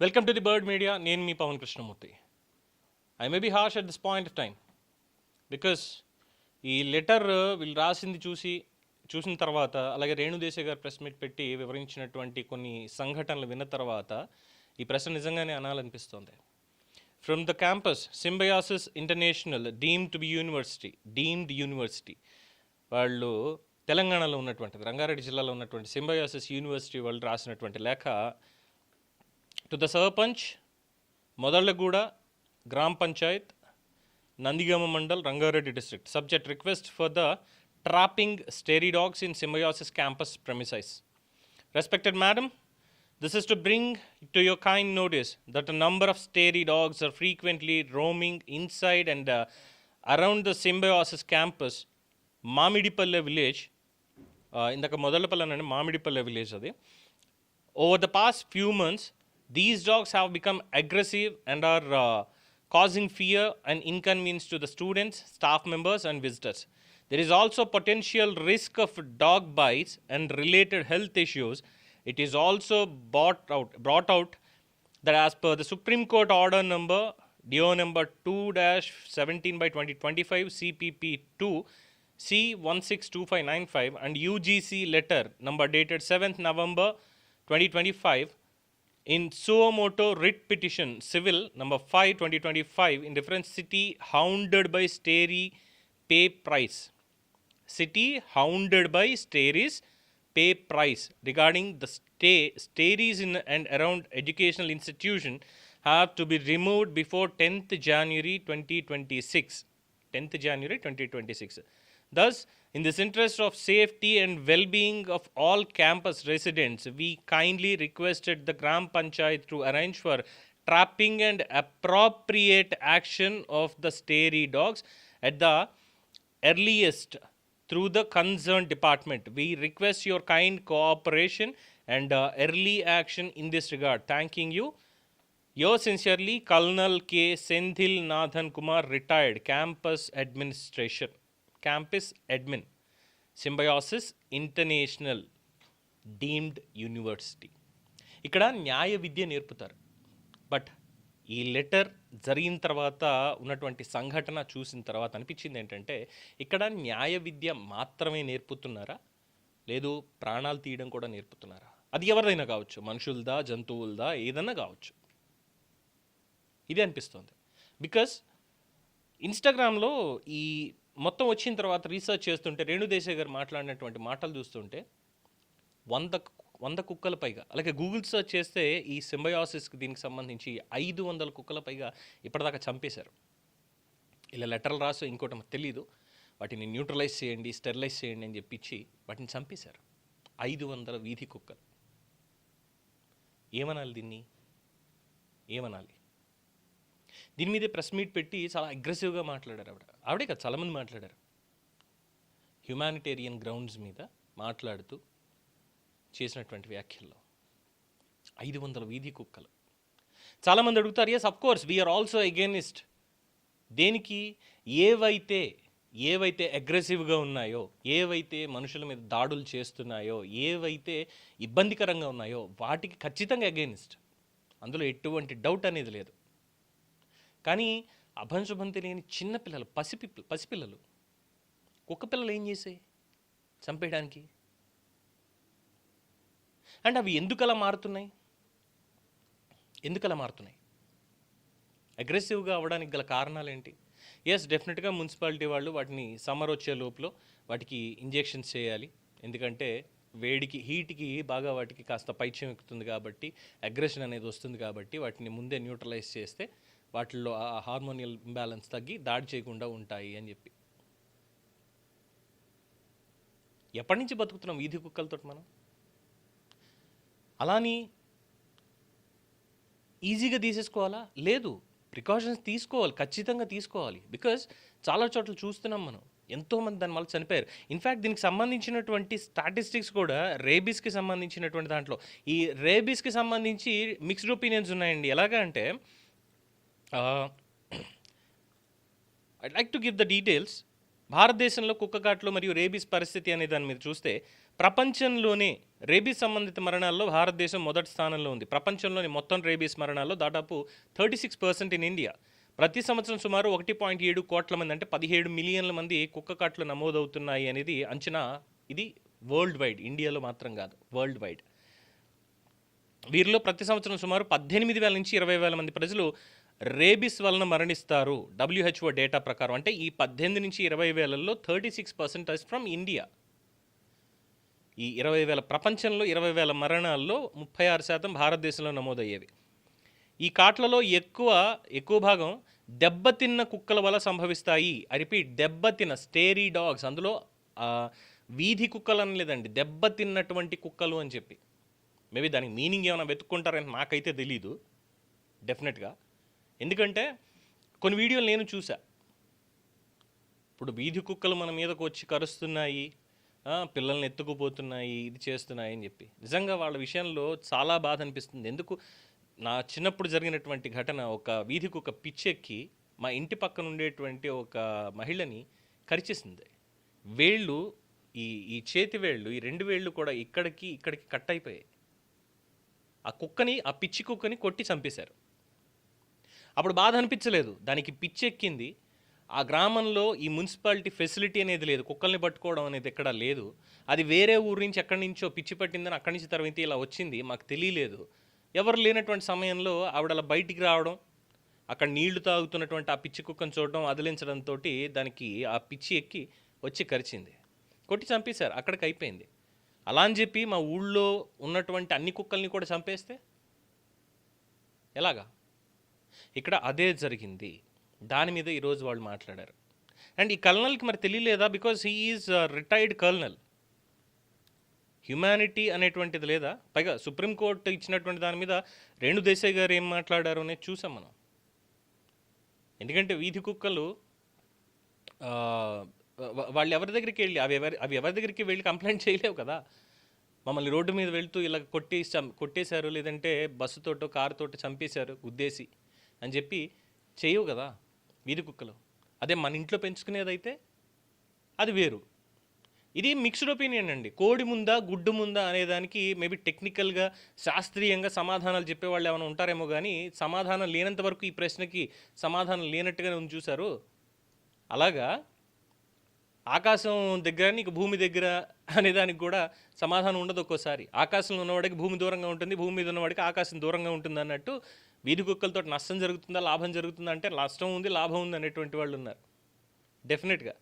Welcome to the bird media నేను మీ Pavan Krishnamurthy. I may be harsh at this point of time because ఈ letter వీళ్ళు రాసింది చూసి చూసిన తర్వాత అలాగే రేణుదేశాయ్ గారు ప్రెస్ మీట్ పెట్టి వివరించినటువంటి కొన్ని సంఘటనలు విన్న తర్వాత ఈ ప్రశ్న నిజంగానే అనాలనిపిస్తోంది. From the campus Symbiosis international deem to be university deemed university వాళ్ళు తెలంగాణలో ఉన్నటువంటిది రంగారెడ్డి జిల్లాలో ఉన్నటువంటి సింబయాసిస్ యూనివర్సిటీ వాళ్ళు రాసినటువంటి లేఖ To the sarpanch Modallaguda gram panchayat Nandigama mandal Rangareddy district subject request for the trapping stray dogs in Symbiosis campus premises Respected madam, this is to bring to your kind notice that a number of stray dogs are frequently roaming inside and uh, around the Symbiosis campus, Mamidipalla village. Uh, ఇందాక మొదలపల్లి అని మామిడిపల్లె village అది over the past few months, these dogs have become aggressive and are uh, causing fear and inconvenience to the students, staff members, and visitors. There is also potential risk of dog bites and related health issues. It is also brought out, brought out that as per the Supreme Court order number DO number 2-17 by 2025 CPP 2 C162595 and UGC letter number dated 7th November 2025 in suo moto writ petition civil number 5 2025 in different city hounded by stary pay price. City hounded by staries pay price. Regarding the stay staries in and around educational institution have to be removed before 10th January 2026 10th January 2026 thus in this interest of safety and well-being of all campus residents we kindly requested the gram panchayat to arrange for trapping and appropriate action of the stray dogs at the earliest through the concerned department. We request your kind cooperation and uh, early action in this regard. Thanking you. Yours sincerely, Colonel K. Senthil Nathan Kumar, retired campus administration, campus admin Symbiosis international deemed university ఇక్కడ న్యాయ విద్య నేర్పుతారు. But ఈ letter జరిగిన తర్వాత ఉన్నటువంటి సంఘటన చూసిన తర్వాత అనిపించింది ఏంటంటే ఇక్కడ న్యాయ విద్య మాత్రమే నేర్పుతున్నారా? లేదు ప్రాణాలు తీయడం కూడా నేర్పుతున్నారా? అది ఎవరిదైనా కావచ్చు. మనుషులదా జంతువులదా ఏదన్నా కావచ్చు. ఇది అనిపిస్తుంది. బికాస్ ఇన్స్టాగ్రామ్లో ఈ మొత్తం వచ్చిన తర్వాత రీసెర్చ్ చేస్తుంటే రేణుదేశాయ్ గారు మాట్లాడినటువంటి మాటలు చూస్తుంటే వంద వంద కుక్కల పైగా అలాగే గూగుల్ సెర్చ్ చేస్తే ఈ సింబయాసిస్కి దీనికి సంబంధించి ఐదు వందల కుక్కల పైగా ఇప్పటిదాకా చంపేశారు. ఇలా లెటర్లు రాసి ఇంకోటి తెలియదు తెలీదు. వాటిని న్యూట్రలైజ్ చేయండి స్టెరిలైజ్ చేయండి అని చెప్పించి వాటిని చంపేశారు. ఐదు వందల వీధి కుక్కలు. ఏమనాలి దీన్ని? ఏమనాలి? దీని మీదే ప్రెస్ మీట్ పెట్టి చాలా అగ్రెసివ్గా మాట్లాడారు ఆవిడ. ఆవిడే కదా చాలామంది మాట్లాడారు. హ్యుమానిటేరియన్ గ్రౌండ్స్ మీద మాట్లాడుతూ చేసినటువంటి వ్యాఖ్యల్లో ఐదు వందల వీధి కుక్కలు. చాలామంది అడుగుతారు yes of course we are also against దేనికి? ఏవైతే ఏవైతే అగ్రెసివ్గా ఉన్నాయో ఏవైతే మనుషుల మీద దాడులు చేస్తున్నాయో ఏవైతే ఇబ్బందికరంగా ఉన్నాయో వాటికి ఖచ్చితంగా అగేనిస్ట్ అందులో ఎటువంటి డౌట్ అనేది లేదు. కానీ అభంశుభం తెలియని చిన్నపిల్లలు పసిపి పసిపిల్లలు కుక్క పిల్లలు ఏం చేసాయి చంపేయడానికి. అండ్ అవి ఎందుకలా మారుతున్నాయి? ఎందుకలా మారుతున్నాయి? అగ్రెసివ్గా అవ్వడానికి గల కారణాలు ఏంటి ఎస్ డెఫినెట్గా మున్సిపాలిటీ వాళ్ళు వాటిని సమ్మర్ వచ్చే లోపల వాటికి ఇంజెక్షన్స్ చేయాలి. ఎందుకంటే వేడికి హీట్కి బాగా వాటికి కాస్త పైచ్యం ఎక్కుతుంది కాబట్టి అగ్రెషన్ అనేది వస్తుంది కాబట్టి వాటిని ముందే న్యూట్రలైజ్ చేస్తే వాటిల్లో ఆ హార్మోనియల్ ఇంబ్యాలెన్స్ తగ్గి దాడి చేయకుండా ఉంటాయి అని చెప్పి. ఎప్పటి నుంచి బతుకుతున్నాం వీధి కుక్కలతో మనం? అలాని ఈజీగా తీసేసుకోవాలా? లేదు. ప్రికాషన్స్ తీసుకోవాలి. ఖచ్చితంగా తీసుకోవాలి. బికాజ్ చాలా చోట్ల చూస్తున్నాం మనం. ఎంతోమంది దాని వల్ల చనిపోయారు. ఇన్ఫ్యాక్ట్ దీనికి సంబంధించినటువంటి స్టాటిస్టిక్స్ కూడా రేబీస్కి సంబంధించినటువంటి దాంట్లో. ఈ రేబీస్కి సంబంధించి మిక్స్డ్ ఒపీనియన్స్ ఉన్నాయండి. ఎలాగా అంటే I like to give the details భారతదేశంలో కుక్కకాట్లు మరియు రేబీస్ పరిస్థితి అనే దాని మీద చూస్తే ప్రపంచంలోనే రేబీస్ సంబంధిత మరణాల్లో భారతదేశం మొదటి స్థానంలో ఉంది. ప్రపంచంలోని మొత్తం రేబీస్ మరణాల్లో దాదాపు thirty six percent in India. ప్రతి సంవత్సరం సుమారు ఒకటి పాయింట్ ఏడు కోట్ల మంది అంటే పదిహేడు మిలియన్ల మంది కుక్క కాట్లు నమోదవుతున్నాయి అనేది అంచనా. ఇది వరల్డ్ వైడ్ ఇండియాలో మాత్రం కాదు వరల్డ్ వైడ్ వీరిలో ప్రతి సంవత్సరం సుమారు పద్దెనిమిది వేల నుంచి ఇరవై వేల మంది ప్రజలు రేబిస్ వలన మరణిస్తారు డబ్ల్యూహెచ్ఓ డేటా ప్రకారం. అంటే ఈ పద్దెనిమిది నుంచి ఇరవై వేలలో thirty six percentage from India ఈ ఇరవై వేల ప్రపంచంలో ఇరవై వేల మరణాల్లో ముప్పై ఆరు శాతం భారతదేశంలో నమోదయ్యేవి. ఈ కాట్లలో ఎక్కువ ఎక్కువ భాగం దెబ్బతిన్న కుక్కల వల్ల సంభవిస్తాయి. ఐ రిపీట్ దెబ్బతిన్న స్టేరీ డాగ్స్. అందులో వీధి కుక్కలు అనలేదండి. దెబ్బతిన్నటువంటి కుక్కలు అని చెప్పి. మేబీ దానికి మీనింగ్ ఏమైనా వెతుక్కుంటారని నాకైతే తెలీదు. డెఫినెట్గా ఎందుకంటే కొన్ని వీడియోలు నేను చూసా. ఇప్పుడు వీధి కుక్కలు మన మీదకు వచ్చి కరుస్తున్నాయి పిల్లల్ని ఎత్తుకుపోతున్నాయి ఇది చేస్తున్నాయి అని చెప్పి. నిజంగా వాళ్ళ విషయంలో చాలా బాధ అనిపిస్తుంది. ఎందుకు? నా చిన్నప్పుడు జరిగినటువంటి ఘటన ఒక వీధి కుక్క పిచ్చెక్కి మా ఇంటి పక్కన ఉండేటువంటి ఒక మహిళని కరిచేసింది. వేళ్ళు ఈ ఈ చేతి వేళ్ళు ఈ రెండు వేళ్ళు కూడా ఇక్కడికి ఇక్కడికి కట్ అయిపోయాయి. ఆ కుక్కని ఆ పిచ్చి కుక్కని కొట్టి చంపేశారు. అప్పుడు బాధ అనిపించలేదు. దానికి పిచ్చెక్కింది ఆ గ్రామంలో ఈ మున్సిపాలిటీ ఫెసిలిటీ అనేది లేదు. కుక్కల్ని పట్టుకోవడం అనేది ఎక్కడా లేదు. అది వేరే ఊరు నుంచి ఎక్కడి నుంచో పిచ్చి పట్టిందని అక్కడి నుంచి తర్వాత ఇలా వచ్చింది. మాకు తెలియలేదు. ఎవరు లేనటువంటి సమయంలో ఆవిడ అలా బయటికి రావడం అక్కడ నీళ్ళు తాగుతున్నటువంటి ఆ పిచ్చి కుక్కను చూడడం అదిలించడంతో దానికి ఆ పిచ్చి ఎక్కి వచ్చి కరిచింది. కొట్టి చంపేశారు. అక్కడికి అయిపోయింది. అలా అని చెప్పి మా ఊళ్ళో ఉన్నటువంటి అన్ని కుక్కల్ని కూడా చంపేస్తే? ఎలాగా? ఇక్కడ అదే జరిగింది. దాని మీద ఈరోజు వాళ్ళు మాట్లాడారు. అండ్ ఈ కల్నల్కి మరి తెలియలేదా? Because he is retired colonel. Humanity అనేటువంటిది లేదా? పైగా సుప్రీంకోర్టు ఇచ్చినటువంటి దాని మీద రేణు దేశాయ్ గారు ఏం మాట్లాడారు అనేది చూసాం మనం. ఎందుకంటే వీధి కుక్కలు వాళ్ళు ఎవరి దగ్గరికి వెళ్ళి అవి ఎవరి అవి ఎవరి దగ్గరికి వెళ్ళి కంప్లైంట్ చేయలేవు కదా? మమ్మల్ని రోడ్డు మీద వెళ్తూ ఇలా కొట్టేసి కొట్టేశారు లేదంటే బస్సుతోటో కారుతోటో చంపేశారు గుద్దేసి. అని చెప్పి చేయవు కదా వీధి కుక్కలు. అదే మన ఇంట్లో పెంచుకునేదైతే అది వేరు. ఇది మిక్స్డ్ ఒపీనియన్ అండి. కోడి ముందా గుడ్డు ముందా అనేదానికి మేబీ టెక్నికల్గా శాస్త్రీయంగా సమాధానాలు చెప్పేవాళ్ళు ఏమైనా ఉంటారేమో కానీ సమాధానం లేనంత వరకు ఈ ప్రశ్నకి సమాధానం లేనట్టుగానే ఉంది చూశారు. అలాగా? ఆకాశం దగ్గర నీకు భూమి దగ్గర అనే దానికి కూడా సమాధానం ఉండదు ఒక్కోసారి. ఆకాశంలో ఉన్నవాడికి భూమి దూరంగా ఉంటుంది భూమి మీద ఉన్నవాడికి ఆకాశం దూరంగా ఉంటుంది అన్నట్టు వీధి కుక్కలతో నష్టం జరుగుతుందా లాభం జరుగుతుందా అంటే నష్టం ఉంది లాభం ఉంది అనేటువంటి వాళ్ళు ఉన్నారు. డెఫినెట్గా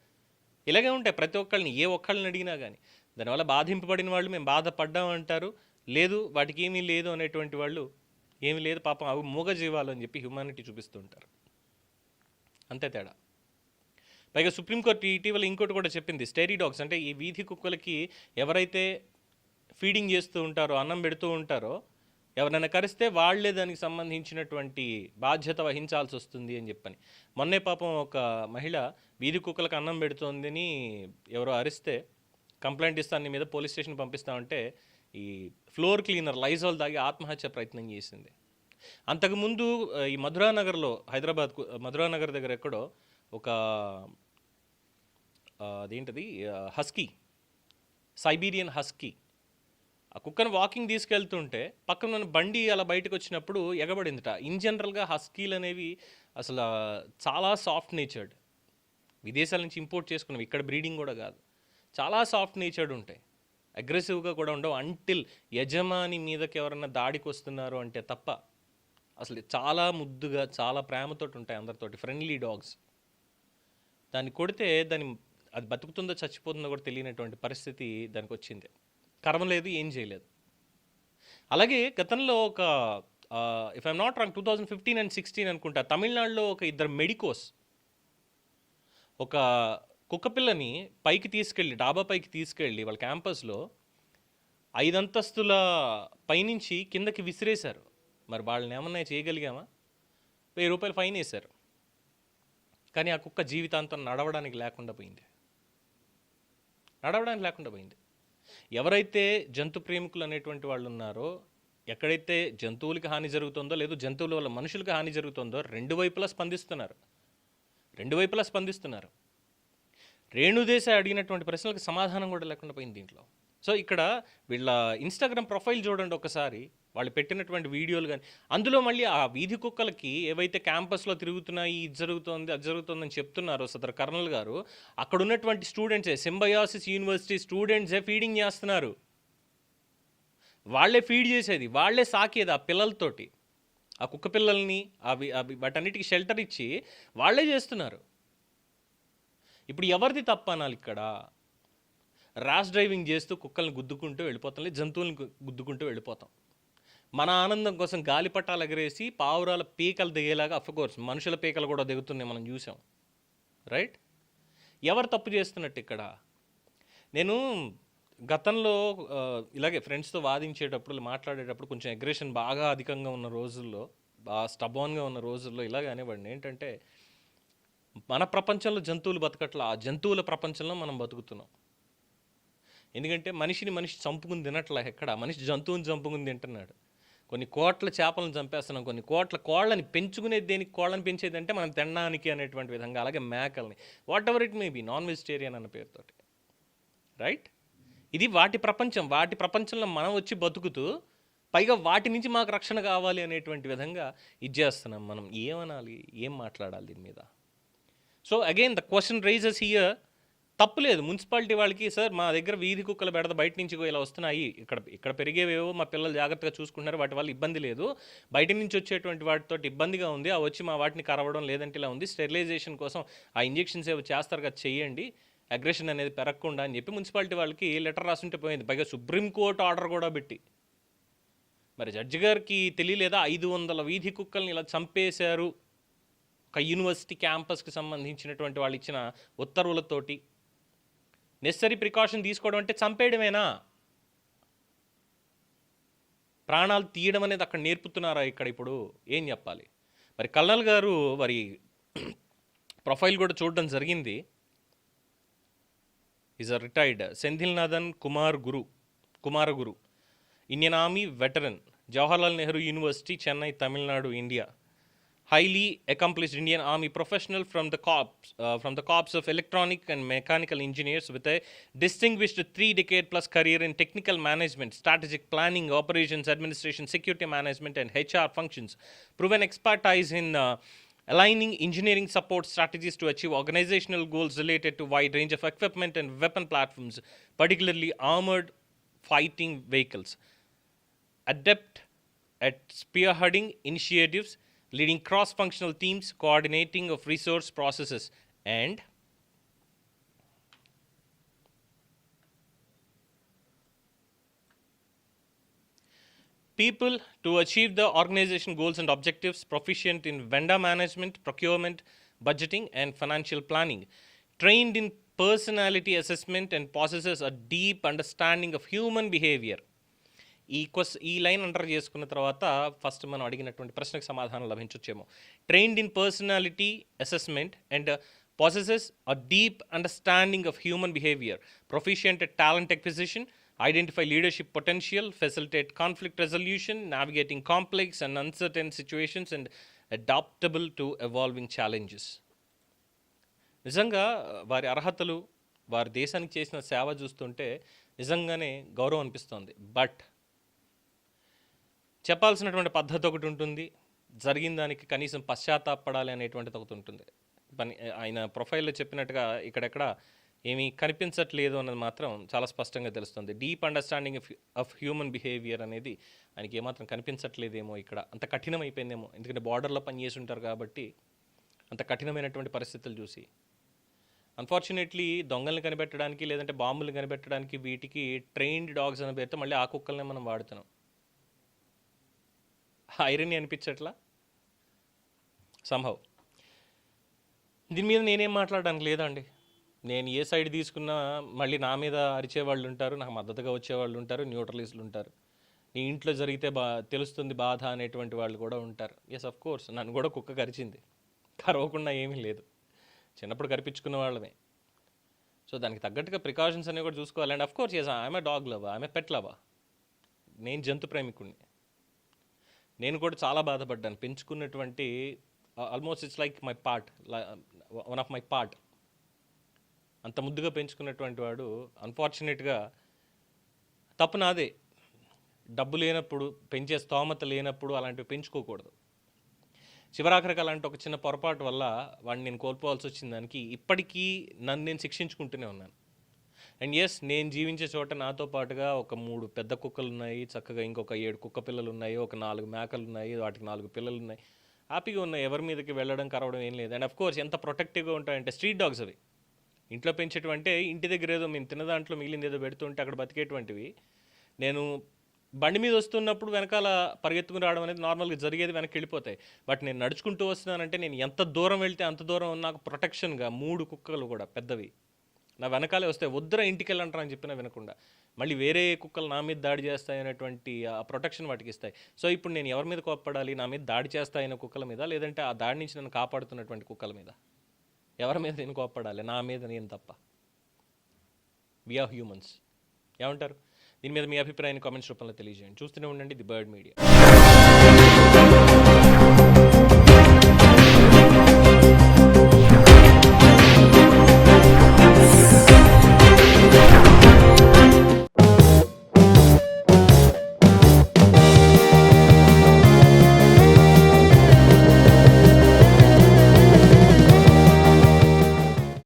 ఇలాగే ఉంటాయి ప్రతి ఒక్కళ్ళని ఏ ఒక్కళ్ళని అడిగినా కానీ దానివల్ల బాధింపబడిన వాళ్ళు మేము బాధపడ్డాం అంటారు లేదు వాటికి ఏమీ లేదు అనేటువంటి వాళ్ళు ఏమీ లేదు పాపం అవి మూగ జీవాలు అని చెప్పి హ్యుమానిటీ చూపిస్తూ ఉంటారు. అంతే తేడా. పైగా సుప్రీంకోర్టు ఇటీవల ఇంకోటి కూడా చెప్పింది స్టేరీ డాగ్స్ అంటే ఈ వీధి కుక్కలకి ఎవరైతే ఫీడింగ్ చేస్తూ ఉంటారో అన్నం పెడుతూ ఉంటారో ఎవరైనా కరిస్తే వాళ్ళే దానికి సంబంధించినటువంటి బాధ్యత వహించాల్సి వస్తుంది అని చెప్పని. మొన్నే పాపం ఒక మహిళ వీధి కుక్కలకు అన్నం పెడుతోందని ఎవరో అరిస్తే కంప్లైంట్ ఇస్తాను నీ మీద పోలీస్ స్టేషన్ పంపిస్తామంటే ఈ ఫ్లోర్ క్లీనర్ లైజాల్ దాగి ఆత్మహత్య ప్రయత్నం చేసింది. అంతకుముందు ఈ మధురానగర్లో హైదరాబాద్ మధురానగర్ దగ్గర ఎక్కడో ఒక అదేంటిది? హస్కీ. Siberian husky. ఆ కుక్కను వాకింగ్ తీసుకెళ్తుంటే పక్కన ఉన్న బండి అలా బయటకు వచ్చినప్పుడు ఎగబడిందిట. ఇన్ జనరల్గా హస్కీలు అనేవి అసలు చాలా సాఫ్ట్ నేచర్డ్. విదేశాల నుంచి ఇంపోర్ట్ చేసుకున్నవి. ఇక్కడ బ్రీడింగ్ కూడా కాదు. చాలా సాఫ్ట్ నేచర్డ్ ఉంటాయి. అగ్రెసివ్గా కూడా ఉండవు. అంటిల్ యజమాని మీదకి ఎవరన్నా దాడికి వస్తున్నారు అంటే తప్ప అసలు చాలా ముద్దుగా చాలా ప్రేమతోటి ఉంటాయి అందరితోటి. Friendly dogs. దాన్ని కొడితే దాని అది బతుకుతుందో చచ్చిపోతుందో కూడా తెలియనటువంటి పరిస్థితి దానికి వచ్చింది కర్మ లేదు ఏం చేయలేదు. అలాగే గతంలో ఒక if I'm not wrong two thousand fifteen and sixteen అనుకుంటా తమిళనాడులో ఒక ఇద్దరు మెడికోస్ ఒక కుక్కపిల్లని పైకి తీసుకెళ్ళి డాబా పైకి తీసుకెళ్ళి వాళ్ళ క్యాంపస్లో ఐదంతస్తుల పైనుంచి కిందకి విసిరేశారు. మరి వాళ్ళని ఏమన్నా చేయగలిగామా? వెయ్యి రూపాయలు ఫైన్ వేశారు. కానీ ఆ కుక్క జీవితాంతం నడవడానికి లేకుండా పోయింది. నడవడానికి లేకుండా పోయింది. ఎవరైతే జంతు ప్రేమికులు అనేటువంటి వాళ్ళు ఉన్నారో ఎక్కడైతే జంతువులకి హాని జరుగుతుందో లేదు జంతువుల వల్ల మనుషులకు హాని జరుగుతుందో రెండు వైపులా స్పందిస్తున్నారు. రెండు వైపులా స్పందిస్తున్నారు. రేణుదేశ అడిగినటువంటి ప్రశ్నలకు సమాధానం కూడా లేకుండా పోయింది దీంట్లో. సో ఇక్కడ వీళ్ళ ఇన్స్టాగ్రామ్ ప్రొఫైల్ చూడండి ఒకసారి. వాళ్ళు పెట్టినటువంటి వీడియోలు కానీ అందులో మళ్ళీ ఆ వీధి కుక్కలకి ఏవైతే క్యాంపస్లో తిరుగుతున్నాయి ఇది జరుగుతుంది అది జరుగుతుందని చెప్తున్నారో సదర్ కర్నల్ గారు అక్కడ ఉన్నటువంటి స్టూడెంట్సే సింబయాసిస్ యూనివర్సిటీ స్టూడెంట్సే ఫీడింగ్ చేస్తున్నారు. వాళ్ళే ఫీడ్ చేసేది వాళ్ళే సాకేది ఆ పిల్లలతోటి. ఆ కుక్క పిల్లల్ని అవి అవి వాటన్నిటికి షెల్టర్ ఇచ్చి వాళ్ళే చేస్తున్నారు. ఇప్పుడు ఎవరిది తప్పు అనాలి ఇక్కడ? ర్యాష్ డ్రైవింగ్ చేస్తూ కుక్కల్ని గుద్దుకుంటూ వెళ్ళిపోతాం లేదు జంతువుల్ని గుద్దుకుంటూ వెళ్ళిపోతాం. మన ఆనందం కోసం గాలిపటాలు ఎగరేసి పావురాల పీకలు దిగేలాగా కోర్స్ మనుషుల పీకలు కూడా దిగుతున్నాయి మనం చూసాం. రైట్ ఎవరు తప్పు చేస్తున్నట్టు ఇక్కడ? నేను గతంలో uh, ఇలాగే ఫ్రెండ్స్తో వాదించేటప్పుడు మాట్లాడేటప్పుడు కొంచెం అగ్రెషన్ బాగా అధికంగా ఉన్న రోజుల్లో బాగా స్టబాన్గా ఉన్న రోజుల్లో ఇలాగే అనేవాడిని. ఏంటంటే మన ప్రపంచంలో జంతువులు బతకట్ల ఆ జంతువుల ప్రపంచంలో మనం బతుకుతున్నాం. ఎందుకంటే మనిషిని మనిషి చంపుకుని తినట్లా ఎక్కడ? మనిషి జంతువుని చంపుకుని తింటున్నాడు. కొన్ని కోట్ల చేపలను చంపేస్తున్నాం కొన్ని కోట్ల కోళ్ళని పెంచుకునేది దేనికి కోళ్ళని పెంచేది అంటే మనం తినడానికి అనేటువంటి విధంగా అలాగే మేకల్ని. Whatever it may be non vegetarian అన్న పేరుతోటి. రైట్ ఇది వాటి ప్రపంచం. వాటి ప్రపంచంలో మనం వచ్చి బతుకుతూ పైగా వాటి నుంచి మాకు రక్షణ కావాలి అనేటువంటి విధంగా ఇది చేస్తున్నాం మనం. ఏమనాలి? ఏం మాట్లాడాలి దీని మీద? So again the question raises here తప్పులేదు మున్సిపాలిటీ వాళ్ళకి సార్ మా దగ్గర వీధి కుక్కల బెడద బయట నుంచి ఇలా వస్తున్నాయి. ఇక్కడ ఇక్కడ పెరిగేవేవో మా పిల్లలు జాగ్రత్తగా చూసుకుంటున్నారు. వాటి వల్ల ఇబ్బంది లేదు. బయట నుంచి వచ్చేటువంటి వాటితో ఇబ్బందిగా ఉంది. ఆ వచ్చి మా వాటిని కరవడం లేదంటే ఇలా ఉంది. స్టెరిలైజేషన్ కోసం ఆ ఇంజెక్షన్స్ ఏవో చేస్తారు కదా చెయ్యండి అగ్రెషన్ అనేది పెరగకుండా అని చెప్పి మున్సిపాలిటీ వాళ్ళకి లెటర్ రాసుంటే పోయింది. పైగా సుప్రీంకోర్టు ఆర్డర్ కూడా పెట్టి. మరి జడ్జి గారికి తెలియలేదా? ఐదు వందల వీధి కుక్కల్ని ఇలా చంపేశారు. ఒక యూనివర్సిటీ క్యాంపస్కి సంబంధించినటువంటి వాళ్ళు ఇచ్చిన ఉత్తర్వులతోటి. నెసరీ ప్రికాషన్ తీసుకోవడం అంటే చంపేయడమేనా? ప్రాణాలు తీయడం అనేది అక్కడ నేర్పుతున్నారా ఇక్కడ ఇప్పుడు? ఏం చెప్పాలి? మరి కల్నల్ గారు మరి ప్రొఫైల్ కూడా చూడడం జరిగింది. Is a retired Senthil Nathan Kumar Guru Kumara Guru. Indian Army veteran. Jawaharlal Nehru University Chennai Tamil Nadu India. Highly accomplished Indian Army professional from the corps, uh, from the corps of electronic and mechanical engineers with a distinguished three-decade plus career in technical management, strategic planning, operations, administration, security management, and HR functions. Proven expertise in uh, aligning engineering support strategies to achieve organizational goals related to wide range of equipment and weapon platforms, particularly armored fighting vehicles adept at spearheading initiatives, leading cross functional teams, coordinating of resource processes, and people to achieve the organization goals and objectives, proficient in vendor management, procurement, budgeting, and financial planning, trained in personality assessment and possesses a deep understanding of human behavior. ఈ క్వశ్ ఈ line under చేసుకున్న తర్వాత first మనం అడిగినటువంటి ప్రశ్నకు సమాధానం లభించొచ్చేమో. Trained in personality assessment and possesses a deep understanding of human behaviour proficient talent acquisition identify leadership potential facilitate conflict resolution navigating complex and uncertain situations and adaptable to evolving challenges నిజంగా వారి అర్హతలు వారి దేశానికి చేసిన సేవ చూస్తుంటే నిజంగానే గౌరవం అనిపిస్తోంది. బట్ చెప్పాల్సినటువంటి పద్ధతి ఒకటి ఉంటుంది. జరిగిన దానికి కనీసం పశ్చాత్తాపడాలి అనేటువంటిది ఒకటి ఉంటుంది. పని ఆయన ప్రొఫైల్లో చెప్పినట్టుగా ఇక్కడెక్కడ ఏమీ కనిపించట్లేదు అన్నది మాత్రం చాలా స్పష్టంగా తెలుస్తుంది. Deep understanding of human behaviour అనేది ఆయనకి ఏమాత్రం కనిపించట్లేదేమో ఇక్కడ. అంత కఠినమైపోయిందేమో. ఎందుకంటే బార్డర్లో పనిచేసి ఉంటారు కాబట్టి అంత కఠినమైనటువంటి పరిస్థితులు చూసి. అన్ఫార్చునేట్లీ దొంగల్ని కనిపెట్టడానికి లేదంటే బాంబులు కనిపెట్టడానికి వీటికి ట్రైన్డ్ డాగ్స్ అనే పేరుతో మళ్ళీ ఆ కుక్కల్నే మనం వాడుతున్నాం. ఐరన్ అనిపించట్లా? సంభవ్. దీని మీద నేనేం మాట్లాడడానికి లేదండి. నేను ఏ సైడ్ తీసుకున్నా మళ్ళీ నా మీద అరిచేవాళ్ళు ఉంటారు నాకు మద్దతుగా వచ్చేవాళ్ళు ఉంటారు న్యూట్రలిస్టులు ఉంటారు. నీ ఇంట్లో జరిగితే బా తెలుస్తుంది బాధ అనేటువంటి వాళ్ళు కూడా ఉంటారు. ఎస్ అఫ్ కోర్స్ నన్ను కూడా కుక్క కరిచింది. కరవకుండా ఏమీ లేదు. చిన్నప్పుడు కరిపించుకున్న వాళ్ళమే. సో దానికి తగ్గట్టుగా ప్రికాషన్స్ అనేవి కూడా చూసుకోవాలి. అండ్ అఫ్ కోర్స్ ఎస్ ఆమె డాగ్ లవా ఆమె పెట్ లవా నేను జంతు ప్రేమికుడిని నేను కూడా చాలా బాధపడ్డాను. పెంచుకున్నటువంటి almost it's like my part one of my part అంత ముద్దుగా పెంచుకున్నటువంటి వాడు అన్ఫార్చునేట్గా తప్పు నాదే. డబ్బు లేనప్పుడు పెంచే స్తోమత లేనప్పుడు అలాంటివి పెంచుకోకూడదు. చివరాఖరికి అలాంటి ఒక చిన్న పొరపాటు వల్ల వాడిని నేను కోల్పోవాల్సి వచ్చిన దానికి ఇప్పటికీ నన్ను నేను శిక్షించుకుంటూనే ఉన్నాను. అండ్ ఎస్ నేను జీవించే చోట నాతో పాటుగా ఒక మూడు పెద్ద కుక్కలు ఉన్నాయి చక్కగా ఇంకొక ఏడు కుక్క పిల్లలు ఉన్నాయి ఒక నాలుగు మేకలు ఉన్నాయి వాటికి నాలుగు పిల్లలు ఉన్నాయి హ్యాపీగా ఉన్నాయి ఎవరి మీదకి వెళ్ళడం కరవడం ఏం లేదు. అండ్ అఫ్ కోర్స్ ఎంత ప్రొటెక్టివ్గా ఉంటాయంటే స్ట్రీట్ డాగ్స్ అవి. ఇంట్లో పెంచేటువంటి ఇంటి దగ్గర ఏదో మేము తిన్న దాంట్లో మిగిలింది ఏదో పెడుతుంటే అక్కడ బతికేటువంటివి. నేను బండి మీద వస్తున్నప్పుడు వెనకాల పరిగెత్తుకుని రావడం అనేది నార్మల్గా జరిగేది వెనక్కి వెళ్ళిపోతాయి. బట్ నేను నడుచుకుంటూ వస్తున్నానంటే నేను ఎంత దూరం వెళ్తే అంత దూరం నాకు ప్రొటెక్షన్గా మూడు కుక్కలు కూడా పెద్దవి. నా వెనకాలే వస్తే వద్దురా ఇంటికి వెళ్ళంటారా అని చెప్పినా వినకుండా. మళ్ళీ వేరే కుక్కలు నా మీద దాడి చేస్తాయి అనేటువంటి ఆ ప్రొటెక్షన్ వాటికి ఇస్తాయి. సో ఇప్పుడు నేను ఎవరి మీద కోప్పడాలి? నా మీద దాడి చేస్తాయన్న కుక్కల మీద లేదంటే ఆ దాడి నుంచి నన్ను కాపాడుతున్నటువంటి కుక్కల మీద? ఎవరి మీద నేను కోప్పడాలి? నా మీద నేను తప్ప. వీఆర్ హ్యూమన్స్ ఏమంటారు? దీని మీద మీ అభిప్రాయాన్ని కామెంట్స్ రూపంలో తెలియజేయండి. చూస్తూనే ఉండండి ది బర్డ్ మీడియా.